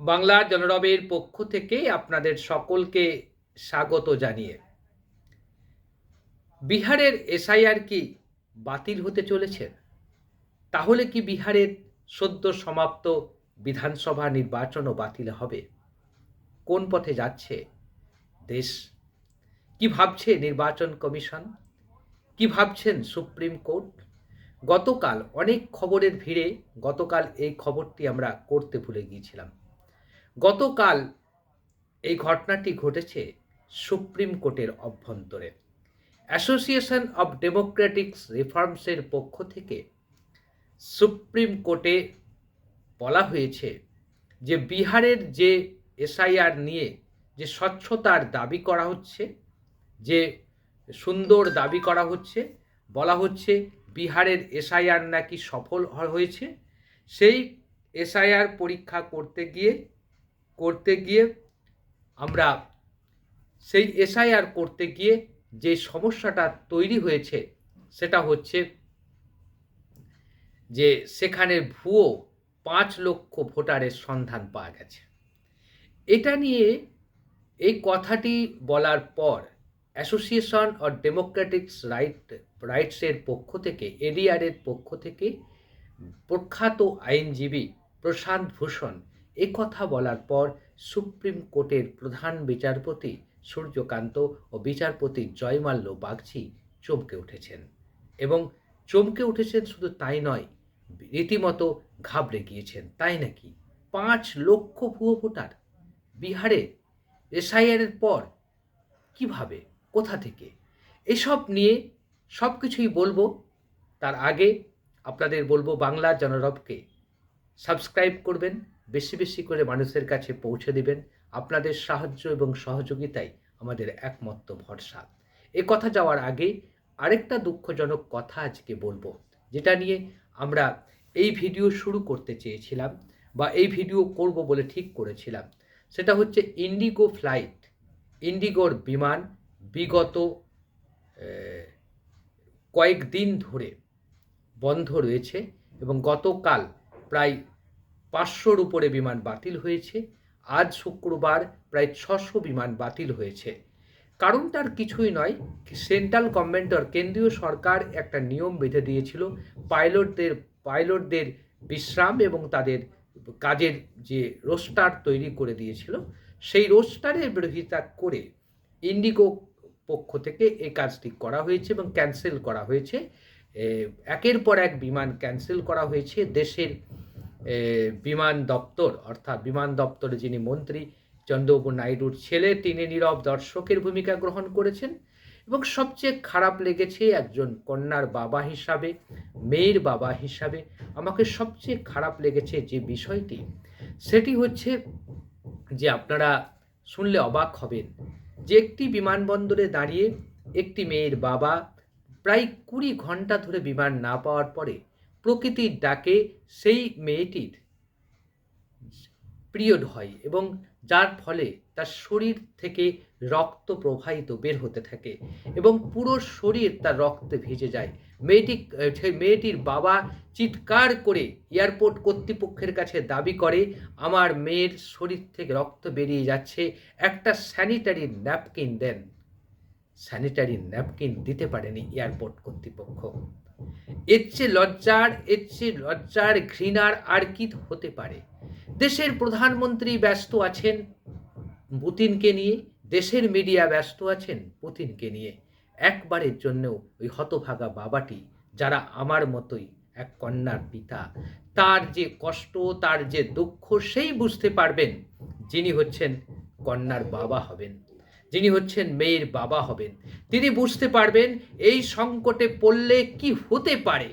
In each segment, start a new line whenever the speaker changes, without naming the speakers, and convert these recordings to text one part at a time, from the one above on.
বাংলা জনরবের পক্ষ থেকে আপনাদের সকলকে স্বাগত জানিয়ে। বিহারের এসআইআর কি বাতিল হতে চলেছে? তাহলে কি বিহারের সদ্য সমাপ্ত বিধানসভা নির্বাচনও বাতিল হবে? কোন পথে যাচ্ছে দেশ? কি ভাবছে নির্বাচন কমিশন? কি ভাবছেন সুপ্রিম কোর্ট? গতকাল অনেক খবরের ভিড়ে গতকাল এই খবরটি আমরা করতে ভুলে গিয়েছিলাম। গতকাল এই ঘটনাটি ঘটেছে সুপ্রিম কোর্টের অভ্যন্তরে। অ্যাসোসিয়েশন অব ডেমোক্রেটিক্স রিফর্মসের পক্ষ থেকে সুপ্রিম কোর্টে বলা হয়েছে যে বিহারের যে এসআইআর নিয়ে যে স্বচ্ছতার দাবি করা হচ্ছে, যে সুন্দর দাবি করা হচ্ছে, বলা হচ্ছে বিহারের এসআইআর নাকি সফল হয়েছে, সেই এসআইআর পরীক্ষা করতে গিয়ে করতে গিয়ে আমরা সেই এসআইআর করতে গিয়ে যে সমস্যাটা তৈরি হয়েছে, সেটা হচ্ছে যে সেখানে ভুয়ো পাঁচ লক্ষ ভোটারের সন্ধান পাওয়া গেছে। এটা নিয়ে এই কথাটি বলার পর অ্যাসোসিয়েশন অর ডেমোক্রেটিক্স রাইট, রাইটসের পক্ষ থেকে এডিআরের পক্ষ থেকে প্রখ্যাত আইনজীবী প্রশান্ত ভূষণ কথা বলার পর সুপ্রিম কোর্টের প্রধান বিচারপতি সূর্যকান্ত ও বিচারপতি জয়মাল্য বাগচি চমকে উঠেছেন এবং চমকে উঠেছেন শুধু তাই নয়, রীতিমতো ঘাবড়ে গিয়েছেন। তাই নাকি? পাঁচ লক্ষ ভুয়ো ভোটার বিহারে এসআইআরের পর কীভাবে? কোথা থেকে? এসব নিয়ে সব কিছুই বলব। তার আগে আপনাদের বলব বাংলা জনরবকে সাবস্ক্রাইব করবেন। বেশি বেশি করে মানুষের কাছে পৌঁছে দিবেন। আপনাদের সাহায্য এবং সহযোগিতাই আমাদের একমাত্র ভরসা। এ কথা যাওয়ার আগে আরেকটা দুঃখজনক কথা আজকে বলব, যেটা নিয়ে আমরা এই ভিডিও শুরু করতে চেয়েছিলাম বা এই ভিডিও করব বলে ঠিক করেছিলাম। সেটা হচ্ছে ইন্ডিগো ফ্লাইট, ইন্ডিগোর বিমান বিগত কয়েকদিন ধরে বন্ধ রয়েছে এবং গতকাল প্রায় পাঁচশোর উপরে বিমান বাতিল হয়েছে। আজ শুক্রবার প্রায় ছশো বিমান বাতিল হয়েছে। কারণটার কিছুই নয়, সেন্ট্রাল গভর্নমেন্টর কেন্দ্রীয় সরকার একটা নিয়ম বেঁধে দিয়েছিল। পাইলটদের পাইলটদের বিশ্রাম এবং তাদের কাজের যে রোস্টার তৈরি করে দিয়েছিল, সেই রোস্টারের বিরোধিতা করে ইন্ডিগো পক্ষ থেকে এই কাজটি করা হয়েছে এবং ক্যান্সেল করা হয়েছে। একের পর এক বিমান ক্যান্সেল করা হয়েছে। দেশের বিমান দপ্তর, অর্থাৎ বিমান দপ্তরে যিনি মন্ত্রী চন্দ্রবাবু নাইডুর ছেলে, তিনি নীরব দর্শকের ভূমিকা গ্রহণ করেছেন এবং সবচেয়ে খারাপ লেগেছে একজন কন্যার বাবা হিসাবে, মেয়ের বাবা হিসাবে আমাকে সবচেয়ে খারাপ লেগেছে যে বিষয়টি, সেটি হচ্ছে যে আপনারা শুনলে অবাক হবেন যে একটি বিমানবন্দরে দাঁড়িয়ে একটি মেয়ের বাবা প্রায় কুড়ি ঘণ্টা ধরে বিমান না পাওয়ার পরে প্রকৃতির ডাকে সেই মেয়েটির পিরিয়ড হয় এবং যার ফলে তার শরীর থেকে রক্ত প্রবাহিত বের হতে থাকে এবং পুরো শরীর তার রক্তে ভিজে যায়। মেয়েটি মেয়েটির বাবা চিৎকার করে এয়ারপোর্ট কর্তৃপক্ষের কাছে দাবি করে, আমার মেয়ের শরীর থেকে রক্ত বেরিয়ে যাচ্ছে, একটা স্যানিটারি ন্যাপকিন দেন। স্যানিটারি ন্যাপকিন দিতে পারেনি এয়ারপোর্ট কর্তৃপক্ষ। এর চেয়ে লজ্জার এর চেয়ে লজ্জার ঘৃণার আর কি হতে পারে। দেশের প্রধানমন্ত্রী ব্যস্ত আছেন পুতিনকে নিয়ে, দেশের মিডিয়া ব্যস্ত আছেন পুতিনকে নিয়ে। একবারের জন্যও ওই হতভাগা বাবাটি, যারা আমার মতোই এক কন্যার পিতা, তার যে কষ্ট, তার যে দুঃখ, সেই বুঝতে পারবেন যিনি হচ্ছেন কন্যার বাবা হবেন। যিনি হচ্ছেন মেয়ের বাবা হবেন। তিনি বুঝতে পারবেন এই সংকটে পড়লে কি হতে পারে।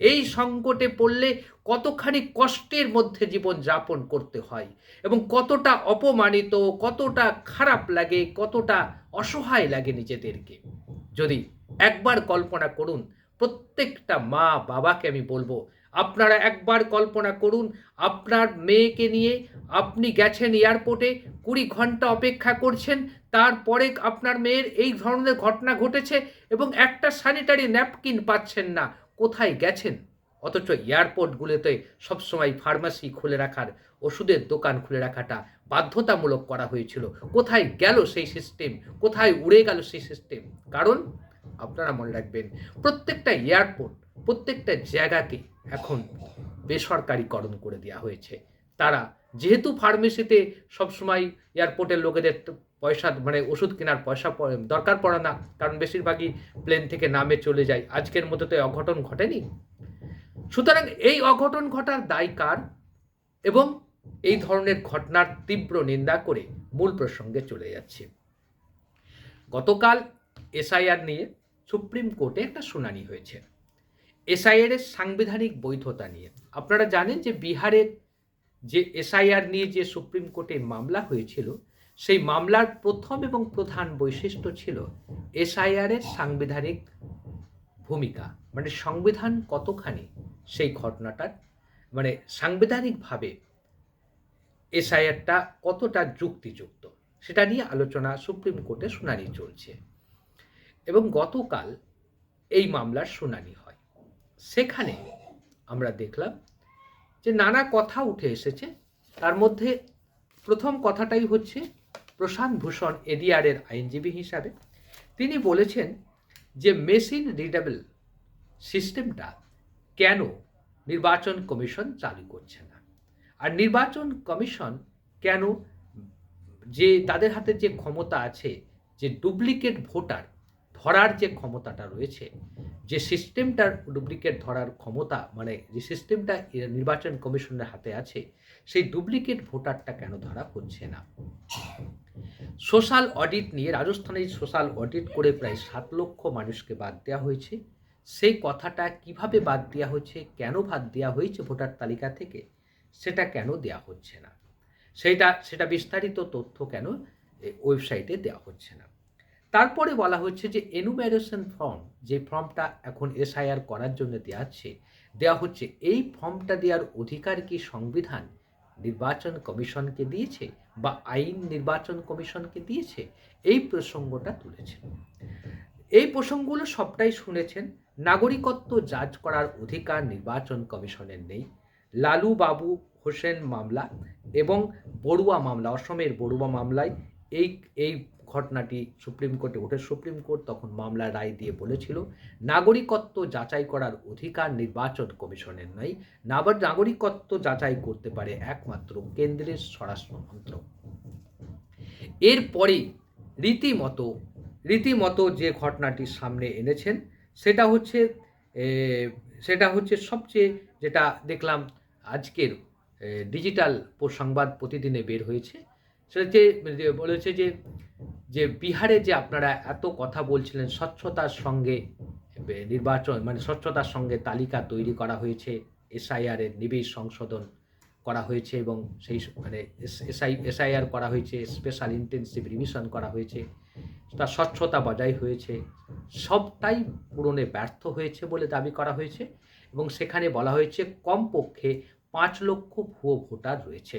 এই সংকটে পড়লে কতখানি কষ্টের মধ্যে জীবন যাপন করতে হয় এবং কতটা অপমানিত, কতটা খারাপ লাগে, কতটা অসহায় লাগে নিজেদেরকে। যদি একবার কল্পনা করুন, প্রত্যেকটা মা বাবাকে আমি বলব আপনারা একবার কল্পনা করুন, আপনার মেয়েকে নিয়ে আপনি গেছেন এয়ারপোর্টে, কুড়ি ঘণ্টা অপেক্ষা করছেন, তারপরে আপনার মেয়ের এই ধরনের ঘটনা ঘটেছে এবং একটা স্যানিটারি ন্যাপকিন পাচ্ছেন না, কোথায় গেছেন? অথচ এয়ারপোর্টগুলোতে সবসময় ফার্মাসি খুলে রাখার, ওষুধের দোকান খুলে রাখাটা বাধ্যতামূলক করা হয়েছিল। কোথায় গেল সেই সিস্টেম কোথায় উড়ে গেল সেই সিস্টেম কারণ আপনারা মনে রাখবেন, প্রত্যেকটা এয়ারপোর্ট, প্রত্যেকটা জায়গাকে এখন বেসরকারিকরণ করে দেওয়া হয়েছে। তারা যেহেতু ফার্মেসিতে সবসময় এয়ারপোর্টের লোকেদের পয়সা মানে ওষুধ কেনার পয়সা দরকার পড়ে না, কারণ বেশিরভাগই প্লেন থেকে নামে চলে যায়। আজকের মতো তো অঘটন ঘটেনি। সুতরাং এই অঘটন ঘটার দায় কার? এবং এই ধরনের ঘটনার তীব্র নিন্দা করে মূল প্রসঙ্গে চলে যাচ্ছে। গতকাল এসআইআর নিয়ে সুপ্রিম কোর্টে একটা শুনানি হয়েছে। এসআইআর এর সাংবিধানিক বৈধতা নিয়ে। আপনারা জানেন যে বিহারের যে এসআইআর নিয়ে যে সুপ্রিম কোর্টে মামলা হয়েছিল, সেই মামলার প্রথম এবং প্রধান বৈশিষ্ট্য ছিল এসআইআর এর সাংবিধানিক ভূমিকা। মানে সংবিধান কতখানি সেই ঘটনাটার মানে সাংবিধানিকভাবে এসআইআরটা কতটা যুক্তিযুক্ত, সেটা নিয়ে আলোচনা সুপ্রিম কোর্টে শুনানি চলছে। এবং গতকাল এই মামলার শুনানি হয়। সেখানে আমরা দেখলাম যে নানা কথা উঠে এসেছে। তার মধ্যে প্রথম কথাটাই হচ্ছে, প্রশান্ত ভূষণ এডিআরের আইনজীবী হিসাবে তিনি বলেছেন যে মেশিন রিডেবল সিস্টেমটা কেন নির্বাচন কমিশন চালু করছে না? আর নির্বাচন কমিশন কেন যে তাদের হাতে যে ক্ষমতা আছে, যে ডুপ্লিকেট ভোটার ধরার যে ক্ষমতাটা রয়েছে যে সিস্টেমটার ডুপ্লিকেট ধরার ক্ষমতা মানে যে সিস্টেমটা নির্বাচন কমিশনের হাতে আছে, সেই ডুপ্লিকেট ভোটারটা কেন ধরা পড়ছে না? সোশ্যাল অডিট নিয়ে রাজস্থানে সোশ্যাল অডিট করে প্রায় সাত লক্ষ মানুষকে বাদ দেওয়া হয়েছে। সেই কথাটা কীভাবে বাদ দেওয়া হয়েছে, কেন বাদ দেওয়া হয়েছে ভোটার তালিকা থেকে, সেটা কেন দেওয়া হচ্ছে না? সেটা সেটা বিস্তারিত তথ্য কেন ওয়েবসাইটে দেওয়া হচ্ছে না? তারপরে বলা হচ্ছে যে এনুমেরেশন ফর্ম যে ফর্মটা এখন এসআইআর করার জন্য দেওয়া হচ্ছে দেওয়া হচ্ছে, এই ফর্মটা দেওয়ার অধিকার কি সংবিধান নির্বাচন কমিশনকে দিয়েছে বা আইন নির্বাচন কমিশনকে দিয়েছে? এই প্রসঙ্গটা তুলেছে। এই প্রসঙ্গগুলো সবটাই শুনেছেন। নাগরিকত্ব যাচ করার অধিকার নির্বাচন কমিশনের নেই। লালু বাবু হোসেন মামলা এবং বড়ুয়া মামলা, অসমের বড়ুয়া মামলায় এই এই ঘটনাটি সুপ্রিম কোর্টে, ওঠে সুপ্রিম কোর্ট, তখন মামলার রায় দিয়ে বলেছিল, নাগরিকত্ব যাচাই করার অধিকার নির্বাচন কমিশনের নয়, নাবার নাগরিকত্ব যাচাই করতে পারে একমাত্র কেন্দ্রের স্বরাষ্ট্র মন্ত্রক। এরপরে রীতিমতো রীতিমতো যে ঘটনাটি সামনে এনেছেন, সেটা হচ্ছে সেটা হচ্ছে সবচেয়ে যেটা দেখলাম আজকের ডিজিটাল সংবাদ প্রতিদিনে বের হয়েছে সেটা যে বলেছে যে যে বিহারে যে আপনারা এত কথা বলছিলেন, স্বচ্ছতার সঙ্গে নির্বাচন মানে স্বচ্ছতার সঙ্গে তালিকা তৈরি করা হয়েছে, এসআইআর এর নিবেশ সংশোধন করা হয়েছে এবং সেই মানে এসআই, এসআইআর করা হয়েছে, স্পেশাল ইন্টেনসিভ রিভিশন করা হয়েছে তার স্বচ্ছতা বজায় হয়েছে, সবটাই পূরণে ব্যর্থ হয়েছে বলে দাবি করা হয়েছে এবং সেখানে বলা হয়েছে কমপক্ষে পাঁচ লক্ষ ভুয়ো ভোটার রয়েছে।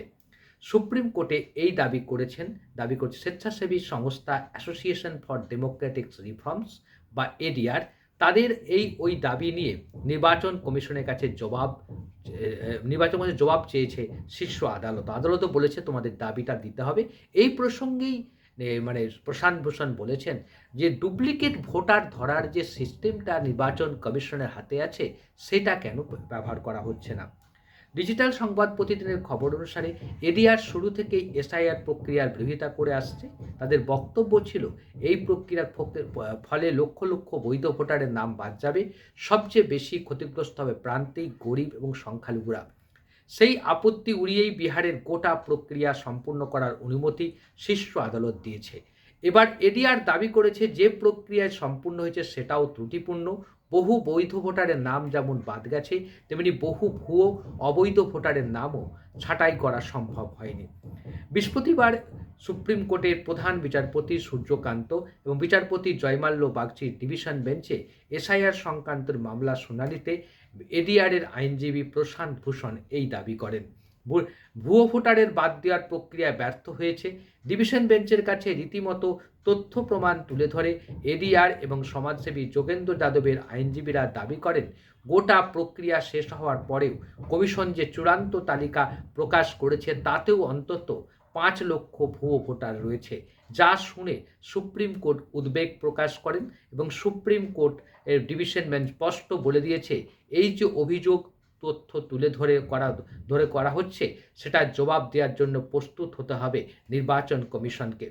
সুপ্রিম কোর্টে এই দাবি করেছেন। দাবি করছে স্বেচ্ছাসেবী সংস্থা অ্যাসোসিয়েশন ফর ডেমোক্রেটিক রিফর্মস বা এডিআর তাদের এই, ওই দাবি নিয়ে নির্বাচন কমিশনের কাছে জবাব নির্বাচন কমিশন জবাব চেয়েছে শীর্ষ আদালত। আদালতও বলেছে তোমাদের দাবিটা দিতে হবে। এই প্রসঙ্গেই মানে প্রশান্ত ভূষণ বলেছেন যে ডুপ্লিকেট ভোটার ধরার যে সিস্টেমটা নির্বাচন কমিশনের হাতে আছে, সেটা কেন ব্যবহার করা হচ্ছে না? ডিজিটাল সংবাদ প্রতিদিনের খবর অনুসারে এডিআর শুরু থেকেই এসআইআর প্রক্রিয়ার বিরোধিতা করে আসছে। তাদের বক্তব্য ছিল, এই প্রক্রিয়ার ফলে লক্ষ লক্ষ বৈধ ভোটারের নাম বাদ যাবে, সবচেয়ে বেশি ক্ষতিগ্রস্ত হবে প্রান্তিক গরিব এবং সংখ্যালঘুরা। সেই আপত্তি উড়িয়েই বিহারের গোটা প্রক্রিয়া সম্পূর্ণ করার অনুমতি শীর্ষ আদালত দিয়েছে। এবার এডিআর দাবি করেছে, যে প্রক্রিয়ায় সম্পূর্ণ হয়েছে সেটাও ত্রুটিপূর্ণ বহু বৈধ ভোটারের নাম যেমন বাদ গেছে, তেমনি বহু ভুয়ো অবৈধ ভোটারের নামও ছাঁটাই করা সম্ভব হয়নি। বৃহস্পতিবার সুপ্রিম কোর্টের প্রধান বিচারপতি সূর্যকান্ত এবং বিচারপতি জয়মাল্য বাগচির ডিভিশন বেঞ্চে এসআইআর সংক্রান্ত মামলা শুনানিতে এডিআরের আইনজীবী প্রশান্ত ভূষণ এই দাবি করেন। ভুয়ো ভোটারের বাদ দেওয়ার প্রক্রিয়া ব্যর্থ হয়েছে। ডিভিশন বেঞ্চের কাছে রীতিমতো তথ্য প্রমাণ তুলে ধরে এডিআর এবং সমাজসেবী যোগেন্দ্র যাদবের আইনজীবীরা দাবি করেন, গোটা প্রক্রিয়া শেষ হওয়ার পরেও কমিশন যে চূড়ান্ত তালিকা প্রকাশ করেছে তাতেও অন্তত পাঁচ লক্ষ ভুয়ো ভোটার রয়েছে, যা শুনে সুপ্রিম কোর্ট উদ্বেগ প্রকাশ করেন এবং সুপ্রিম কোর্ট এর ডিভিশন বেঞ্চ স্পষ্ট বলে দিয়েছে, এই যে অভিযোগ তথ্য তুলে ধরে করা ধরে করা হচ্ছে সেটার জবাব দেওয়ার জন্য প্রস্তুত হতে হবে নির্বাচন কমিশনকে।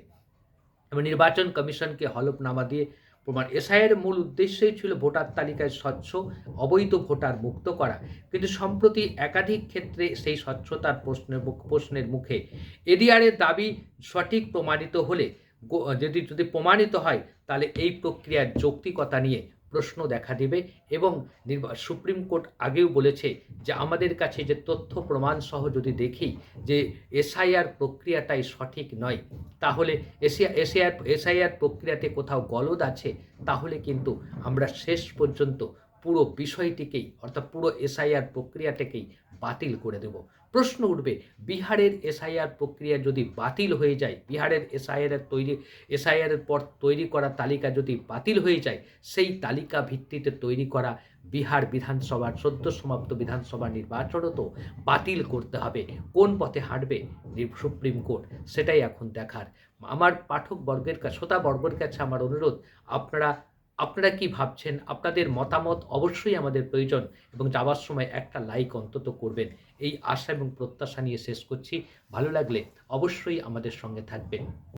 এবং নির্বাচন কমিশনকে হলফনামা দিয়ে প্রমাণ। এসআইয়ের মূল উদ্দেশ্যই ছিল ভোটার তালিকায় স্বচ্ছ, অবৈধ ভোটার মুক্ত করা। কিন্তু সম্প্রতি একাধিক ক্ষেত্রে সেই স্বচ্ছতার প্রশ্নের প্রশ্নের মুখে এডিআরের দাবি সঠিক প্রমাণিত হলে, যদি যদি প্রমাণিত হয়, তাহলে এই প্রক্রিয়ার যৌক্তিকতা নিয়ে প্রশ্ন দেখা দিবে এবং সুপ্রিম কোর্ট আগেও বলেছে যে আমাদের কাছে যে তথ্য প্রমাণ সহ যদি দেখি যে এসআইআর প্রক্রিয়াটাই সঠিক নয়, তাহলে এসিয়া এসআইআর এসআইআর প্রক্রিয়াতে কোথাও গলদ আছে, তাহলে কিন্তু আমরা শেষ পর্যন্ত পুরো বিষয়টিকেই, অর্থাৎ পুরো এসআইআর প্রক্রিয়াটাকেই বাতিল করে দেব। প্রশ্ন উঠবে, বিহারের এসআইআর প্রক্রিয়া যদি বাতিল হয়ে যায়, বিহারের এসআইআর তৈরি এসআইআর এর পর তৈরি করা তালিকা যদি বাতিল হয়ে যায়, সেই তালিকা ভিত্তিতে তৈরি করা বিহার বিধানসভার, সদ্য সমাপ্ত বিধানসভা নির্বাচনও তো বাতিল করতে হবে। কোন পথে হাঁটবে? Supreme court. সেটাই এখন দেখার। আমার পাঠক বর্গের কাছে শ্রোতা বর্গের কাছে আমার অনুরোধ, আপনারা আপনারা কি ভাবছেন? আপনাদের মতামত অবশ্যই আমাদের প্রয়োজন এবং যাওয়ার সময় একটা লাইক অন্তত করবেন। এই আশা এবং প্রত্যাশা নিয়ে শেষ করছি। ভালো লাগলে অবশ্যই আমাদের সঙ্গে থাকবেন।